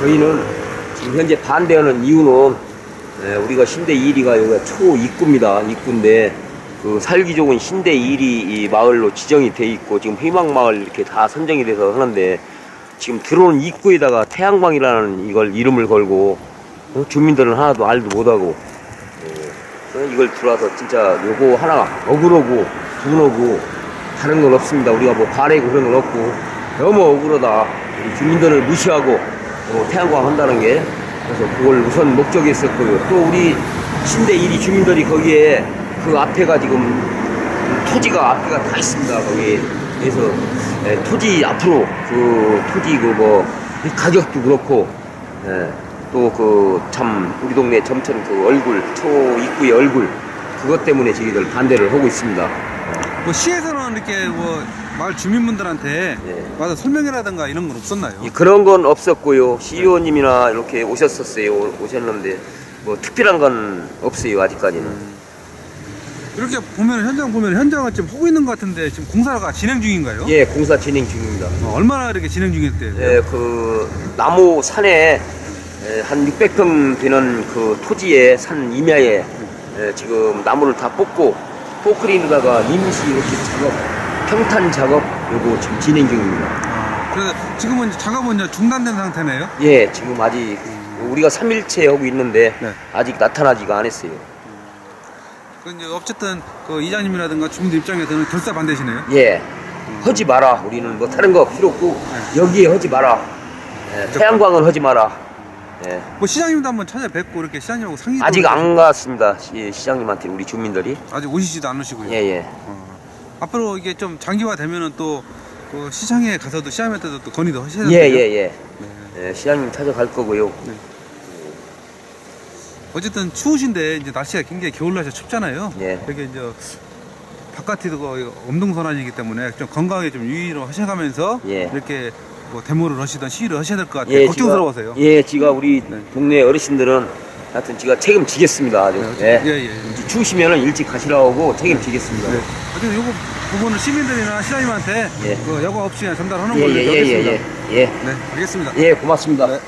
저희는 지금 현재 반대하는 이유는 예, 우리가 신대 1위가 여기가 초 입구입니다. 입구인데 그 살기 좋은 신대 1위 이 마을로 지정이 돼 있고 지금 희망마을 이렇게 다 선정이 돼서 하는데 지금 들어오는 입구에다가 태양광이라는 이걸 이름을 걸고 어, 주민들은 하나도 알도 못하고 어, 이걸 들어와서 진짜 요거 하나 억울하고 분하고 다른 건 없습니다. 우리가 뭐 바래고 그런 건 없고 너무 억울하다. 우리 주민들을 무시하고 어, 태양광 한다는 게 그래서 그걸 우선 목적이 있었고요. 또 우리 신대 1위 주민들이 거기에 그 앞에가 지금 토지가 앞에가 다 있습니다. 거기 그래서 예, 토지 앞으로 그 토지 그뭐 가격도 그렇고 또그 참 우리 동네 점천 그 얼굴 초 입구의 얼굴 그것 때문에 저희들 반대를 하고 있습니다. 뭐 시에서는 이렇게 뭐 마을 주민분들한테 예. 와서 설명이라든가 이런 건 없었나요? 이 그런 건 없었고요. CEO님이나 이렇게 오셨었어요. 오- 오셨는데 뭐 특별한 건 없어요 아직까지는. 이렇게 보면 현장 보면 현장을 지금 하고 있는 것 같은데 지금 공사가 진행 중인가요? 예, 공사 진행 중입니다. 어, 얼마나 이렇게 진행 중일 때? 예, 그 나무 산에 예, 한 600평 되는 그 토지에 산 임야에 예, 지금 나무를 다 뽑고 포크린에다가 임시 이렇게 작업, 평탄 작업 요거 지금 진행 중입니다. 아, 그래서 지금은 이제 작업은 이제 중단된 상태네요. 예, 지금 아직 우리가 3일째 하고 있는데 네. 아직 나타나지가 않았어요. 그 이제 어쨌든 그 이장님이라든가 주민들 입장에서는 결사 반대시네요. 예, 하지 마라. 우리는 뭐 다른 거 필요 없고 여기에 하지 마라. 예, 태양광은 하지 마라. 예. 뭐 시장님도 한번 찾아뵙고 이렇게 시장님하고 상의도 아직. 안 갔습니다. 시, 시장님한테 우리 주민들이. 아직 오시지도 않으시고요. 예, 예. 어. 앞으로 이게 좀 장기화 되면은 또 그 시장에 가서도 시장한테도 또 건의도 하셔야 예, 돼요. 예, 예. 예, 시장님 찾아갈 거고요. 어쨌든 추우신데 이제 날씨가 굉장히 겨울 날씨가 춥잖아요. 예. 되게 이제 바깥이 그 엄동선안이기 때문에 좀 건강에 좀 유의를 하셔가면서 예. 이렇게 뭐 데모를 하시든 시위를 하셔야 될 것 같아요. 예, 걱정스러워서요. 지가, 예, 지가 우리 네. 동네 어르신들은 하여튼 지가 책임지겠습니다. 아주. 예, 예. 예. 예. 이제 추우시면은 일찍 가시라고 하고 책임지겠습니다. 네. 어쨌든 요거 부분을 시민들이나 시장님한테 예. 그 여과 없이 전달하는 예, 걸로 예, 예. 예, 예. 예. 네, 알겠습니다. 예, 고맙습니다. 네.